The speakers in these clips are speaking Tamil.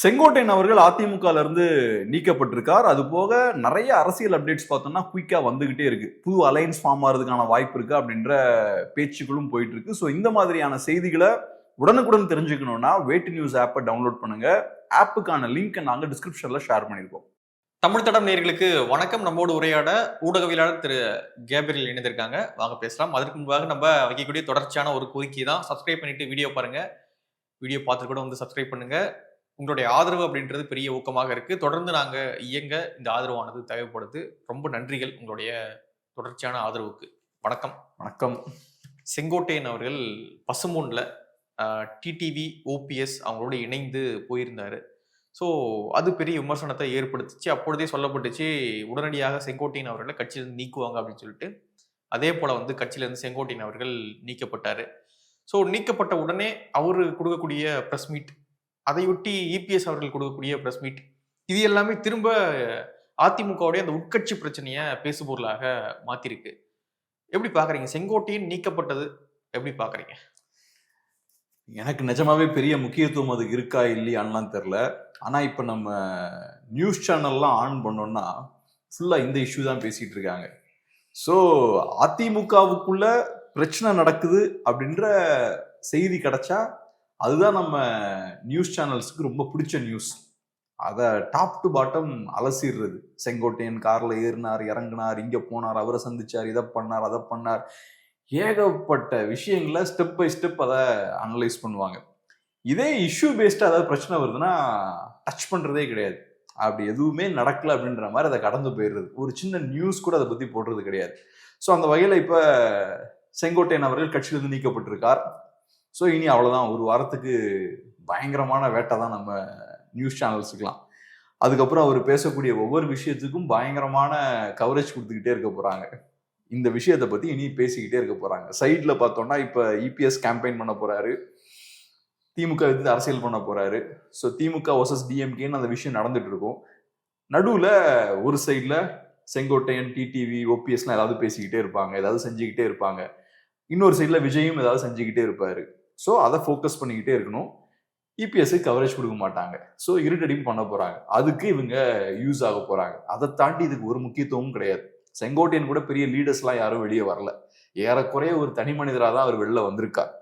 செங்கோட்டையன் அவர்கள் அதிமுகல இருந்து நீக்கப்பட்டிருக்கார். அது போக நிறைய அரசியல் அப்டேட்ஸ் பார்த்தோம்னா குயிக்கா வந்துகிட்டே இருக்கு. புது அலைன்ஸ் ஃபார்ம் ஆகிறதுக்கான வாய்ப்பு இருக்கு அப்படின்ற பேச்சுக்களும் போயிட்டு இருக்கு. ஸோ இந்த மாதிரியான செய்திகளை உடனுக்குடன் தெரிஞ்சுக்கணும்னா வேட்டு நியூஸ் ஆப்பை டவுன்லோட் பண்ணுங்க. ஆப்புக்கான லிங்க்கை நாங்கள் டிஸ்கிரிப்ஷன்ல ஷேர் பண்ணியிருக்கோம் தமிழ் தடம் நேர்களுக்கு வணக்கம். நம்மோடு உரையாட ஊடகவியலாளர் திரு கேபிரியல் இணைந்திருக்காங்க. வாங்க பேசலாம். அதற்கு முன்பாக நம்ம வைக்கக்கூடிய தொடர்ச்சியான ஒரு கோரிக்கை தான் சப்ஸ்கிரைப் பண்ணிட்டு வீடியோ பாருங்க. வீடியோ பார்த்துட்டு கூட வந்து சப்ஸ்கிரைப் பண்ணுங்க. உங்களுடைய ஆதரவு அப்படின்றது பெரிய ஊக்கமாக இருக்கு. தொடர்ந்து நாங்க இயங்க இந்த ஆதரவானது தேவைப்படுது. ரொம்ப நன்றிகள் உங்களுடைய தொடர்ச்சியான ஆதரவுக்கு. வணக்கம். வணக்கம். செங்கோட்டையன் அவர்கள் பசுமூன்ல டிடிவி ஓபிஎஸ் அவங்களோட இணைந்து போயிருந்தாரு. ஸோ அது பெரிய விமர்சனத்தை ஏற்படுத்துச்சு. அப்பொழுதே சொல்லப்பட்டுச்சு உடனடியாக செங்கோட்டையன் அவர்களை கட்சியிலிருந்து நீக்குவாங்க அப்படின்னு சொல்லிட்டு. அதே போல வந்து கட்சியிலிருந்து செங்கோட்டையன் அவர்கள் நீக்கப்பட்டாரு. ஸோ நீக்கப்பட்ட உடனே அவர் கொடுக்கக்கூடிய ப்ரெஸ் மீட் அதையொட்டி இபிஎஸ் அவர்கள் கொடுக்கக்கூடிய ப்ரெஸ் மீட் இது எல்லாமே திரும்ப அதிமுகவுடைய அந்த உட்கட்சி பிரச்சனையை பேசுபொருளாக மாத்திருக்கு. எப்படி பாக்குறீங்க செங்கோட்டையின் நீக்கப்பட்டது எப்படி பாக்குறீங்க எனக்கு நிஜமாவே பெரிய முக்கியத்துவம் அது இருக்கா இல்லையான்லாம் தெரில ஆனால் இப்போ நம்ம நியூஸ் சேனல்லாம் ஆன் பண்ணோம்னா ஃபுல்லாக இந்த இஷ்யூ தான் பேசிகிட்டு இருக்காங்க. ஸோ அதிமுகவுக்குள்ள பிரச்சனை நடக்குது அப்படின்ற செய்தி கிடைச்சா அதுதான் நம்ம நியூஸ் சேனல்ஸுக்கு ரொம்ப பிடிச்ச நியூஸ் அதை டாப் டு பாட்டம் அலசிடுறது. செங்கோட்டையன் காரில் ஏறினார் இறங்குனார் இங்கே போனார் அவரை சந்திச்சார் இதை பண்ணார் அதை பண்ணார். ஏகப்பட்ட விஷயங்களை ஸ்டெப் பை ஸ்டெப் அதை அனலைஸ் பண்ணுவாங்க. இதே இஷ்யூ பேஸ்டாக ஏதாவது பிரச்சனை வருதுன்னா டச் பண்ணுறதே கிடையாது. அப்படி எதுவுமே நடக்கல அப்படின்ற மாதிரி அதை கடந்து போயிடுறது. ஒரு சின்ன நியூஸ் கூட அதை பற்றி போடுறது கிடையாது. ஸோ அந்த வகையில் இப்போ செங்கோட்டையன் அவர்கள் கட்சியிலிருந்து நீக்கப்பட்டிருக்கார். ஸோ இனி அவ்வளோதான் ஒரு வாரத்துக்கு பயங்கரமான வேட்டை தான் நம்ம நியூஸ் சேனல்ஸுக்கெலாம் அதுக்கப்புறம் அவர் பேசக்கூடிய ஒவ்வொரு விஷயத்துக்கும் பயங்கரமான கவரேஜ் கொடுத்துக்கிட்டே இருக்க போகிறாங்க இந்த விஷயத்தை பற்றி இனி பேசிக்கிட்டே இருக்க போகிறாங்க சைடில் பார்த்தோம்னா இப்போ இபிஎஸ் கேம்பெயின் பண்ண போகிறாரு திமுக எதிர்த்து அரசியல் பண்ண போகிறாரு ஸோ திமுக வர்சஸ் டிஎம்கேன்னு அந்த விஷயம் நடந்துட்டு இருக்கும். நடுவில் ஒரு சைடில் செங்கோட்டையன் டிடிவி ஓபிஎஸ்லாம் ஏதாவது பேசிக்கிட்டே இருப்பாங்க. ஏதாவது செஞ்சுக்கிட்டே இருப்பாங்க. இன்னொரு சைடில் விஜயும் ஏதாவது செஞ்சுக்கிட்டே இருப்பாரு. ஸோ அதை ஃபோக்கஸ் பண்ணிக்கிட்டே இருக்கணும். இபிஎஸ்க்கு கவரேஜ் கொடுக்க மாட்டாங்க. ஸோ இருட்டடியும் பண்ண போகிறாங்க அதுக்கு இவங்க யூஸ் ஆக போகிறாங்க அதை தாண்டி இதுக்கு ஒரு முக்கியத்துவமும் கிடையாது. செங்கோட்டையன் கூட பெரிய லீடர்ஸ்லாம் யாரும் வெளியே வரல. ஏறக்குறைய ஒரு தனி மனிதராக தான் அவர் வெளில வந்திருக்கார்.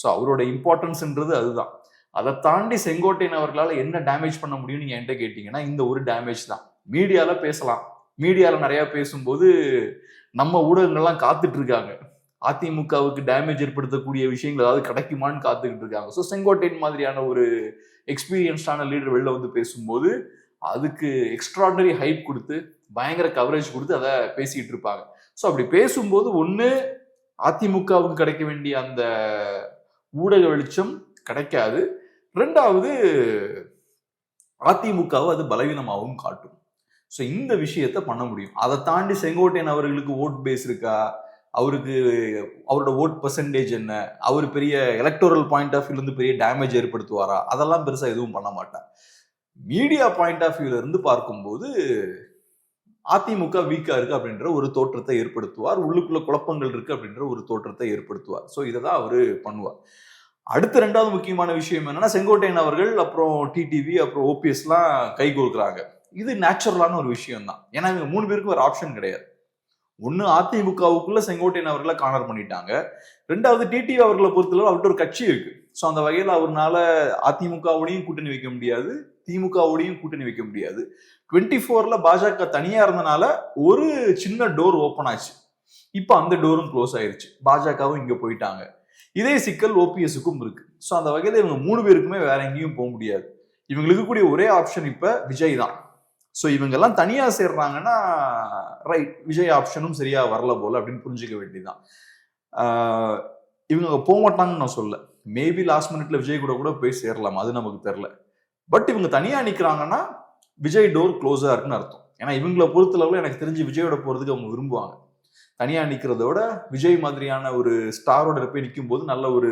ஸோ அவரோட இம்பார்ட்டன்ஸ்ன்றது அதுதான். அதை தாண்டி செங்கோட்டையன் அவர்களால் என்ன டேமேஜ் பண்ண முடியும்னு நீங்கள் என்கிட்ட கேட்டிங்கன்னா இந்த ஒரு டேமேஜ் தான். மீடியாவில் பேசலாம். மீடியாவில் நிறையா பேசும்போது நம்ம ஊடகங்கள்லாம் காத்துட்ருக்காங்க அதிமுகவுக்கு டேமேஜ் ஏற்படுத்தக்கூடிய விஷயங்கள் ஏதாவது கிடைக்குமான்னு காத்துக்கிட்டு இருக்காங்க. ஸோ செங்கோட்டையன் மாதிரியான ஒரு எக்ஸ்பீரியன்ஸ்டான லீடர் வெளில வந்து பேசும்போது அதுக்கு எக்ஸ்ட்ராடனரி ஹைப் கொடுத்து பயங்கர கவரேஜ் கொடுத்து அதை பேசிக்கிட்டு இருப்பாங்க. ஸோ அப்படி பேசும்போது ஒன்று அதிமுகவுக்கு கிடைக்க வேண்டிய அந்த ஊடக வெளிச்சம் கிடைக்காது. ரெண்டாவது அதிமுகவை அது பலவீனமாகவும் காட்டும். ஸோ இந்த விஷயத்த பண்ண முடியும். அதை தாண்டி செங்கோட்டையன் அவர்களுக்கு ஓட் பேஸ் இருக்கா? அவருக்கு அவரோட ஓட் பர்சன்டேஜ் என்ன? அவர் பெரிய எலக்டோரல் பாயிண்ட் ஆஃப் வியூலேருந்து பெரிய டேமேஜ் ஏற்படுத்துவாரா? அதெல்லாம் பெருசாக எதுவும் பண்ண மாட்டார். மீடியா பாயிண்ட் ஆஃப் வியூலேருந்து பார்க்கும்போது அதிமுக வீக்கா இருக்குது அப்படின்ற ஒரு தோற்றத்தை ஏற்படுத்துவார். உள்ளுக்குள்ள குழப்பங்கள் இருக்குது அப்படின்ற ஒரு தோற்றத்தை ஏற்படுத்துவார். ஸோ இதை தான் அவர் பண்ணுவார். அடுத்த ரெண்டாவது முக்கியமான விஷயம் என்னன்னா செங்கோட்டையன் அவர்கள் அப்புறம் டிடிவி அப்புறம் ஓபிஎஸ்லாம் கை கொடுக்குறாங்க. இது நேச்சுரலான ஒரு விஷயம் தான் ஏன்னா இவங்க மூணு பேருக்கு ஒரு ஆப்ஷன் கிடையாது. ஒன்று அதிமுகவுக்குள்ள செங்கோட்டையன் அவர்களை கார்னர் பண்ணிட்டாங்க. ரெண்டாவது டிடிவி அவர்களை பொறுத்தளவு அவர்கிட்ட ஒரு கட்சி இருக்கு. ஸோ அந்த வகையில் அவர்னால அதிமுகவோடையும் கூட்டணி வைக்க முடியாது. திமுகவோடையும் கூட்டணி வைக்க முடியாது. டுவெண்ட்டி ஃபோர்ல பாஜக தனியா இருந்தனால ஒரு சின்ன டோர் ஓப்பன் ஆச்சு. இப்போ அந்த டோரும் க்ளோஸ் ஆயிருச்சு. பாஜகவும் இங்க போயிட்டாங்க. இதே சிக்கல் ஓபிஎஸ்க்கும் இருக்கு. ஸோ அந்த வகையில் இவங்க மூணு பேருக்குமே வேற எங்கேயும் போக முடியாது. இவங்களுக்கு கூடிய ஒரே ஆப்ஷன் இப்போ விஜய் தான். ஸோ இவங்கெல்லாம் தனியாக சேர்றாங்கன்னா ரைட் விஜய் ஆப்ஷனும் சரியாக வரல போல அப்படின்னு புரிஞ்சுக்க வேண்டியதுதான். இவங்க போக மாட்டாங்கன்னு நான் சொல்ல மேபி லாஸ்ட் மினிட்ல விஜய் கூட கூட போய் சேரலாம். அது நமக்கு தெரில பட் இவங்க தனியாக நிற்கிறாங்கன்னா விஜய் டோர் க்ளோஸாக இருக்குன்னு அர்த்தம். ஏன்னா இவங்கள பொறுத்தளவில் எனக்கு தெரிஞ்சு விஜயோட போகிறதுக்கு அவங்க விரும்புவாங்க. தனியாக நிற்கிறத விட விஜய் மாதிரியான ஒரு ஸ்டாரோட போய் நிற்கும் போது நல்ல ஒரு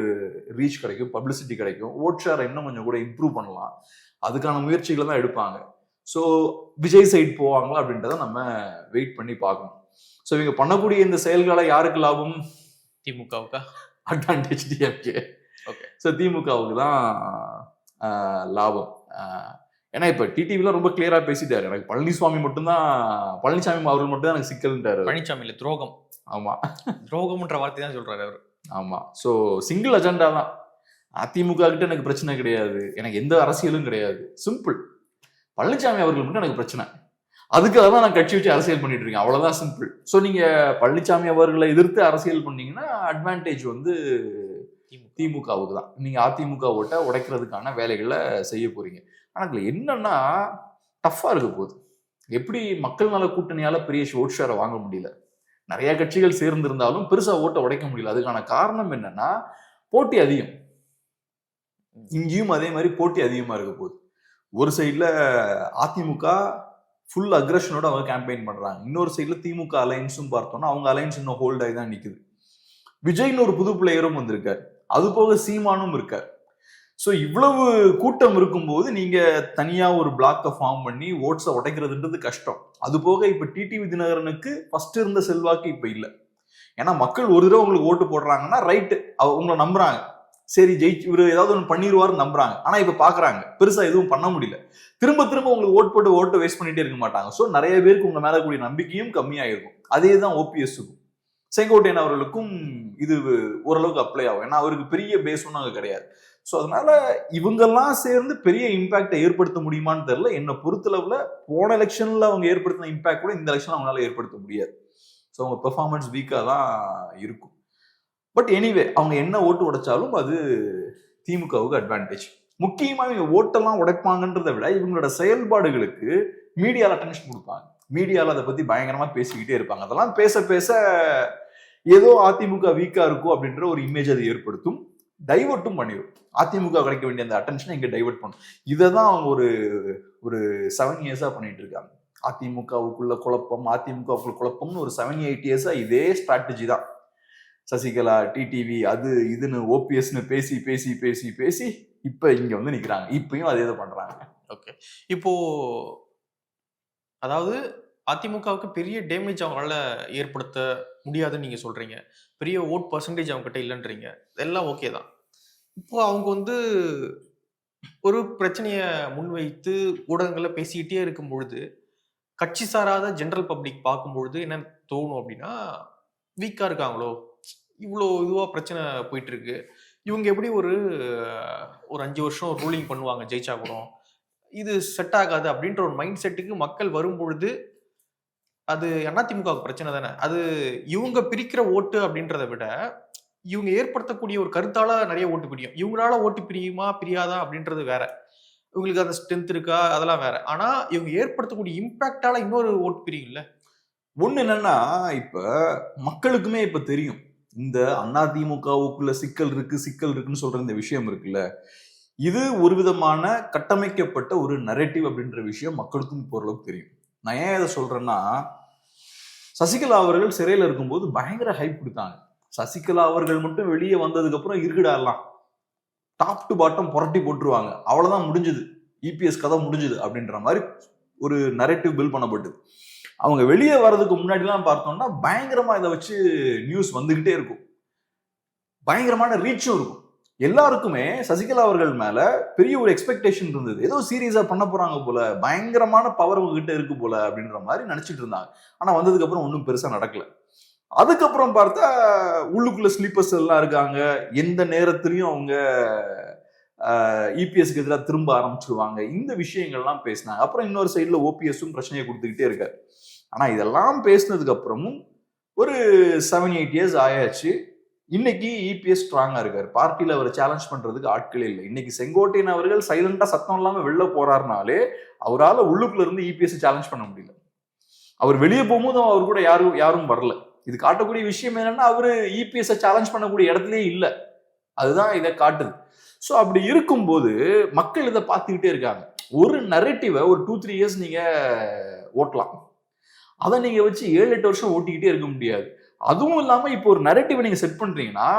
ரீச் கிடைக்கும் பப்ளிசிட்டி கிடைக்கும். ஓட் ஷேரை இன்னும் கொஞ்சம் கூட இம்ப்ரூவ் பண்ணலாம். அதுக்கான முயற்சிகளை தான் எடுப்பாங்க. ஸோ விஜய் சைடு போவாங்களா அப்படின்றத நம்ம வெயிட் பண்ணி பார்க்கணும். ஸோ இவங்க பண்ணக்கூடிய இந்த செயல்களை யாருக்கு லாபம்? திமுகவுக்கா? Advantage DMK Okay. ஸோ திமுகவுக்கு தான் லாபம். ஏன்னா இப்ப டிடிவில ரொம்ப கிளியரா பேசிட்டாரு. எனக்கு பழனிசாமி மட்டும்தான் பழனிசாமி அவர்கள் மட்டும் தான் எனக்கு சிக்கல்ன்றாரு பழனிசாமி இல்ல துரோகம். ஆமா. துரோகம்ன்ற வார்த்தை தான் சொல்றாரு அவர். ஆமா. சோ சிங்கிள் அஜெண்டா தான். அதிமுக கிட்ட எனக்கு பிரச்சனை கிடையாது. எனக்கு எந்த அரசியலும் கிடையாது. சிம்பிள் பழனிசாமி அவர்கள் மட்டும் எனக்கு பிரச்சனை. அதுக்காக தான் நான் கட்சி வச்சு அரசியல் பண்ணிட்டு இருக்கேன். அவ்வளவுதான் சிம்பிள் சோ நீங்க பழனிசாமி அவர்களை எதிர்த்து அரசியல் பண்ணீங்கன்னா அட்வான்டேஜ் வந்து திமுக. திமுகவுக்கு தான். நீங்க அதிமுக ஓட்டை உடைக்கிறதுக்கான வேலைகளை செய்ய போறீங்க. ஆனா இதுல என்னன்னா டஃப்பா இருக்க போகுது. எப்படி மக்கள் நல கூட்டணியால பெரிய ஓட் ஷேரை வாங்க முடியல? நிறைய கட்சிகள் சேர்ந்திருந்தாலும் பெருசா ஓட்டை உடைக்க முடியல. அதுக்கான காரணம் என்னன்னா போட்டி அதிகம். இங்கேயும் அதே மாதிரி போட்டி அதிகமா இருக்க போகுது. ஒரு சைடில் அதிமுக ஃபுல் அக்ரஷனோட அவங்க கேம்பெயின் பண்ணுறாங்க இன்னொரு சைடில் திமுக அலைன்ஸும் பார்த்தோம்னா அவங்க அலைன்ஸ் இன்னும் ஹோல்ட் ஆகி தான் நிற்குது விஜய்னு ஒரு புது பிளேயரும் வந்திருக்கார். அது போக சீமானும் இருக்கார். ஸோ இவ்வளவு கூட்டம் இருக்கும்போது நீங்கள் தனியாக ஒரு பிளாக்கை ஃபார்ம் பண்ணி ஓட்ஸை உடைக்கிறதுன்றது கஷ்டம். அது போக இப்போ டிடிவி தினகரனுக்கு ஃபர்ஸ்ட் இருந்த செல்வாக்கு இப்போ இல்லை. ஏன்னா மக்கள் ஒரு தடவை உங்களுக்கு ஓட்டு போடுறாங்கன்னா ரைட்டு அவ உங்களை நம்புறாங்க. சரி ஜெயிச்சு இவர் ஏதாவது ஒன்று பண்ணிடுவாருன்னு நம்புறாங்க. ஆனா இப்ப பாக்குறாங்க. பெருசா எதுவும் பண்ண முடியல. திரும்ப திரும்ப உங்களுக்கு ஓட் போட்டு ஓட்டை வேஸ்ட் பண்ணிட்டே இருக்க மாட்டாங்க. ஸோ நிறைய பேருக்கு உங்க மேல கூடிய நம்பிக்கையும் கம்மியாயிருக்கும். அதே தான் ஓபிஎஸ்க்கும் செங்கோட்டையன் அவர்களுக்கும் இது ஓரளவுக்கு அப்ளை ஆகும். ஏன்னா அவருக்கு பெரிய பேஸ் ஒன்றும் அங்கே கிடையாது. ஸோ அதனால இவங்கெல்லாம் சேர்ந்து பெரிய இம்பாக்டை ஏற்படுத்த முடியுமான்னு தெரில என்னை பொறுத்தளவில் போன எலெக்ஷனில் அவங்க ஏற்படுத்தின இம்பாக்ட் கூட இந்த எலெக்ஷன் அவங்களால ஏற்படுத்த முடியாது. ஸோ அவங்க பெர்ஃபார்மன்ஸ் வீக்காக தான் இருக்கும். பட் எனிவே அவங்க என்ன ஓட்டு உடைச்சாலும் அது திமுகவுக்கு அட்வான்டேஜ் முக்கியமாக இவங்க ஓட்டெல்லாம் உடைப்பாங்கன்றதை விட இவங்களோட செயல்பாடுகளுக்கு மீடியாவில் அட்டென்ஷன் கொடுப்பாங்க. மீடியாவில் அதை பற்றி பயங்கரமாக பேசிக்கிட்டே இருப்பாங்க. அதெல்லாம் பேச பேச ஏதோ அதிமுக வீக்காக இருக்கும் அப்படின்ற ஒரு இமேஜ் அது ஏற்படுத்தும். டைவர்ட்டும் பண்ணிடும் அதிமுக கிடைக்க வேண்டிய அந்த அட்டென்ஷனை இங்கே டைவர்ட் பண்ணும். இதை தான் அவங்க ஒரு ஒரு செவன் இயர்ஸாக பண்ணிட்டு இருக்காங்க. அதிமுகவுக்குள்ள குழப்பம் அதிமுகவுக்குள்ள குழப்பம்னு ஒரு செவன் எயிட் இயர்ஸாக இதே ஸ்ட்ராட்டஜி தான். சசிகலா டிடிவி அது இதுன்னு ஓபிஎஸ்னு பேசி பேசி பேசி பேசி இப்போ இங்கே வந்து நிற்கிறாங்க இப்பயும் அதே இதை பண்ணுறாங்க ஓகே. இப்போ அதாவது அதிமுகவுக்கு பெரிய டேமேஜ் அவங்களால ஏற்படுத்த முடியாதுன்னு நீங்கள் சொல்கிறீங்க பெரிய ஓட் பர்சன்டேஜ் அவங்ககிட்ட இல்லைன்றீங்க. எல்லாம் ஓகே தான். இப்போ அவங்க வந்து ஒரு பிரச்சனையை முன்வைத்து ஊடகங்களில் பேசிக்கிட்டே இருக்கும் பொழுது கட்சி சாராத ஜென்ரல் பப்ளிக் பார்க்கும் பொழுது என்ன தோணும் அப்படின்னா வீக்காக இருக்காங்களோ? இவ்வளோ இதுவாக பிரச்சனை போயிட்டு இருக்கு இவங்க எப்படி ஒரு ஒரு அஞ்சு வருஷம் ரூலிங் பண்ணுவாங்க ஜெயிச்சா கூட இது செட் ஆகாது அப்படின்ற ஒரு மைண்ட் செட்டுக்கு மக்கள் வரும்பொழுது அது அதிமுக பிரச்சனை தானே? அது இவங்க பிரிக்கிற ஓட்டு அப்படின்றத விட இவங்க ஏற்படுத்தக்கூடிய ஒரு கருத்தால நிறைய ஓட்டு பிரியும். இவங்களால ஓட்டு பிரியுமா பிரியாதா அப்படின்றது வேற. இவங்களுக்கு அந்த ஸ்ட்ரென்த் இருக்கா அதெல்லாம் வேற. ஆனா இவங்க ஏற்படுத்தக்கூடிய இம்பாக்டால இன்னொரு ஓட்டு பிரியும்ல. ஒண்ணு என்னன்னா இப்ப மக்களுக்குமே இப்ப தெரியும். இந்த அதிமுகவுக்குள்ள சிக்கல் இருக்கு சிக்கல் இருக்குன்னு சொல்ற இந்த விஷயம் இருக்குல்ல இது ஒரு விதமான கட்டமைக்கப்பட்ட ஒரு நரேட்டிவ் அப்படின்ற விஷயம் மக்களுக்கும் இப்போ ஓரளவுக்கு தெரியும். நான் ஏன் இதை சொல்றேன்னா சசிகலா அவர்கள் சிறையில் இருக்கும்போது பயங்கர ஹைப் கொடுத்தாங்க. சசிகலா அவர்கள் மட்டும் வெளியே வந்ததுக்கு அப்புறம் இருக்குடாலாம் டாப் டு பாட்டம் புரட்டி போட்டுருவாங்க. அவ்வளவுதான் முடிஞ்சது. இபிஎஸ் கதை முடிஞ்சது அப்படின்ற மாதிரி ஒரு நரேட்டிவ் பில் பண்ணப்பட்டது. அவங்க வெளியே வர்றதுக்கு முன்னாடிலாம் பார்த்தோம்னா பயங்கரமா இதை வச்சு நியூஸ் வந்துகிட்டே இருக்கும். பயங்கரமான ரீச்சும் இருக்கும். எல்லாருக்குமே சசிகலா அவர்கள் மேல பெரிய ஒரு எக்ஸ்பெக்டேஷன் இருந்தது. ஏதோ சீரியஸா பண்ண போறாங்க போல பயங்கரமான பவர் உங்ககிட்ட இருக்கு போல அப்படின்ற மாதிரி நினைச்சிட்டு இருந்தாங்க. ஆனா வந்ததுக்கு அப்புறம் ஒன்றும் பெருசா நடக்கல. அதுக்கப்புறம் பார்த்தா உள்ளுக்குள்ள ஸ்லீப்பர்ஸ் எல்லாம் இருக்காங்க. எந்த நேரத்திலையும் அவங்க இபிஎஸ்க்கு எதிராக திரும்ப ஆரம்பிச்சிருவாங்க. இந்த விஷயங்கள்லாம் பேசினாங்க. அப்புறம் இன்னொரு சைடில் ஓபிஎஸும் பிரச்சனையை கொடுத்துக்கிட்டே இருக்காரு. ஆனால் இதெல்லாம் பேசினதுக்கு அப்புறமும் ஒரு செவன் எயிட் இயர்ஸ் ஆயாச்சு. இன்னைக்கு இபிஎஸ் ஸ்ட்ராங்கா இருக்காரு. பார்ட்டியில அவர் சேலஞ்ச் பண்றதுக்கு ஆட்கள் இல்லை. இன்னைக்கு செங்கோட்டையன் அவர்கள் சைலண்டா சத்தம் இல்லாம வெளில போறாருனாலே அவரால் உள்ளுக்குள்ள இருந்து இபிஎஸ் சேலஞ்ச் பண்ண முடியல. அவர் வெளியே போகும்போது அவர் கூட யாரும் யாரும் வரல. இது காட்டக்கூடிய விஷயம் என்னன்னா அவரு இபிஎஸ் சேலஞ்ச் பண்ணக்கூடிய இடத்துலயே இல்லை. அதுதான் இதை காட்டுது. ஸோ அப்படி இருக்கும்போது மக்கள் இதை பார்த்துக்கிட்டே இருக்காங்க. ஒரு நரேட்டிவை ஒரு டூ த்ரீ இயர்ஸ் நீங்க ஓட்டலாம். அதை நீங்க வச்சு ஏழு எட்டு வருஷம் ஓட்டிக்கிட்டே இருக்க முடியாது. அதுவும் இல்லாம இப்போ ஒரு நரேட்டிவை நீங்க செட் பண்றீங்கன்னா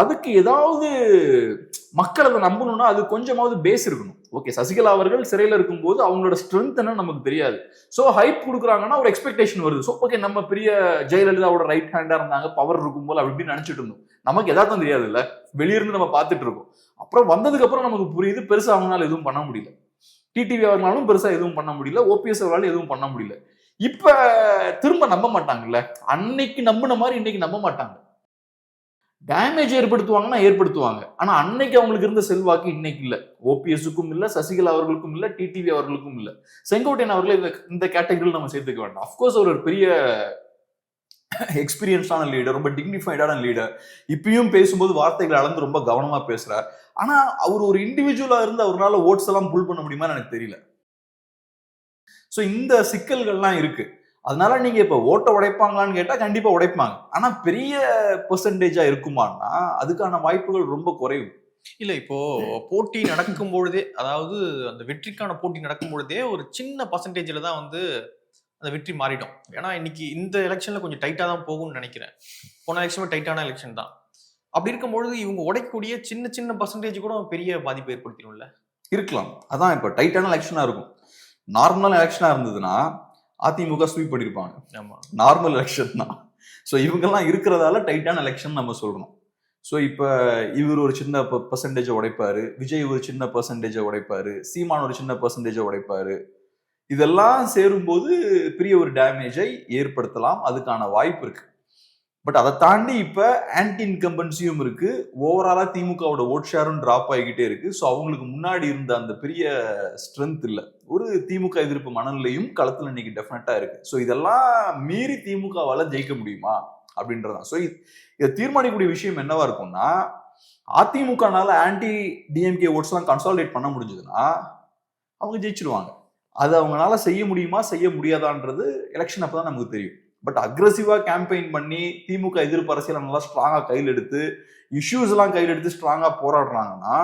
அதுக்கு ஏதாவது மக்கள் அதை நம்பணும்னா அது கொஞ்சமாவது பேஸ் இருக்கணும். ஓகே சசிகலா அவர்கள் சிறையில் இருக்கும்போது அவங்களோட ஸ்ட்ரென்த் என்ன நமக்கு தெரியாது. ஸோ ஹைப் கொடுக்குறாங்கன்னா ஒரு எக்ஸ்பெக்டேஷன் வருது. ஸோ ஓகே நம்ம பெரிய ஜெயலலிதாவோட ரைட் ஹேண்டா இருந்தாங்க பவர் இருக்கும் போல அப்படி இப்படின்னு நினைச்சிட்டு இருந்தோம். நமக்கு எதார்த்தம் தெரியாது இல்ல வெளியிருந்து நம்ம பார்த்துட்டு இருக்கோம். அப்புறம் வந்ததுக்கு அப்புறம் நமக்கு புரியுது பெருசா அவங்களால எதுவும் பண்ண முடியல. டிடிவி அவர்களாலும் பெருசா எதுவும் பண்ண முடியல. ஓபிஎஸ் அவர்களாலும் எதுவும் பண்ண முடியல. இப்ப திரும்ப நம்ப மாட்டாங்கல்ல? அன்னைக்கு நம்பின மாதிரி இன்னைக்கு நம்ப மாட்டாங்க. டேமேஜ் ஏற்படுத்துவாங்கன்னா ஏற்படுத்துவாங்க. ஆனா அன்னைக்கு அவங்களுக்கு இருந்த செல்வாக்கு இன்னைக்கு இல்ல. ஓபிஎஸ்க்கும் இல்ல சசிகலா அவர்களுக்கும் இல்ல டிடிவி அவர்களுக்கும் இல்ல. செங்கோட்டையன் அவர்களை இந்த இந்த கேட்டகரியில் நம்ம சேர்த்துக்க வேண்டாம். அஃப்கோர்ஸ் அவர் ஒரு பெரிய எக்ஸ்பீரியன்ஸான லீடர் ரொம்ப டிக்னிஃபைடான லீடர் இப்பயும் பேசும்போது வார்த்தைகளை அளந்து ரொம்ப கவனமா பேசுறார். ஆனா அவர் ஒரு இண்டிவிஜுவலா இருந்து அவரால் ஓட்ஸ் எல்லாம் புல் பண்ண முடியுமான்னு எனக்கு தெரியல. சோ இந்த சிக்கல்கள்லாம் இருக்கு. அதனால நீங்க இப்ப ஓட்ட உடைப்பாங்களான்னு கேட்டா கண்டிப்பா உடைப்பாங்க. ஆனா பெரிய பெர்சன்டேஜா இருக்குமான்னா அதுக்கான வாய்ப்புகள் ரொம்ப குறைவு. இல்ல இப்போ போட்டி நடக்கும் பொழுதே அதாவது அந்த வெற்றிக்கான போட்டி நடக்கும் பொழுதே ஒரு சின்ன பர்சன்டேஜ்ல தான் வந்து அந்த வெற்றி மாறிடும். ஏன்னா இன்னைக்கு இந்த எலெக்ஷன்ல கொஞ்சம் டைட்டா தான் போகும்னு நினைக்கிறேன். போன எலெக்ஷனும் டைட்டான எலெக்ஷன் தான். அப்படி இருக்கும்பொழுது இவங்க உடைக்கக்கூடிய சின்ன சின்ன பர்சன்டேஜ் கூட பெரிய பாதிப்பு ஏற்படுத்திடும்ல? இருக்கலாம். அதான் இப்ப டைட்டான எலெக்ஷனா இருக்கும். நார்மலான எலெக்ஷனா இருந்ததுன்னா அதிமுக ஸ்வீப் பண்ணிருப்பாங்க. ஆமா. நார்மல் எலெக்ஷன் தான். ஸோ இவங்கெல்லாம் இருக்கிறதால டைட்டான எலெக்ஷன் நம்ம சொல்றோம். ஸோ இப்போ இவர் ஒரு சின்ன பர்சன்டேஜை உடைப்பாரு. விஜய் ஒரு சின்ன பர்சன்டேஜை உடைப்பாரு. சீமான் ஒரு சின்ன பர்சன்டேஜை உடைப்பாரு. இதெல்லாம் சேரும்போது பெரிய ஒரு டேமேஜை ஏற்படுத்தலாம். அதுக்கான வாய்ப்பு இருக்கு. பட் அதை தாண்டி இப்போ ஆன்டி இன்கம்பன்சியும் இருக்கு. ஓவராலா திமுகவோட ஓட் ஷேரும் டிராப் ஆகிக்கிட்டே இருக்கு. ஸோ அவங்களுக்கு முன்னாடி இருந்த அந்த பெரிய ஸ்ட்ரென்த் இல்லை. ஒரு திமுக எதிர்ப்பு மனநிலையும் களத்தில் இன்னைக்கு டெஃபினட்டா இருக்கு. ஸோ இதெல்லாம் மீறி திமுகவால ஜெயிக்க முடியுமா? அப்படின்றதான் ஸோ இதை தீர்மானிக்கக்கூடிய விஷயம் என்னவா இருக்கும்னா அதிமுகனால ஆன்டி டிஎம்கே ஓட்ஸ்லாம் கன்சாலிடேட் பண்ண முடிஞ்சதுன்னா அவங்க ஜெயிச்சிருவாங்க. அது அவங்களால செய்ய முடியுமா செய்ய முடியாதான்றது எலெக்ஷன் அப்பதான் நமக்கு தெரியும். பட் அக்ரஸிவா கேம்பெயின் பண்ணி திமுக எதிர்ப்பு அரசியல் நல்லா ஸ்ட்ராங்கா கையில் எடுத்து இஷ்யூஸ் எல்லாம் கையில் எடுத்து ஸ்ட்ராங்கா போராடுறாங்கன்னா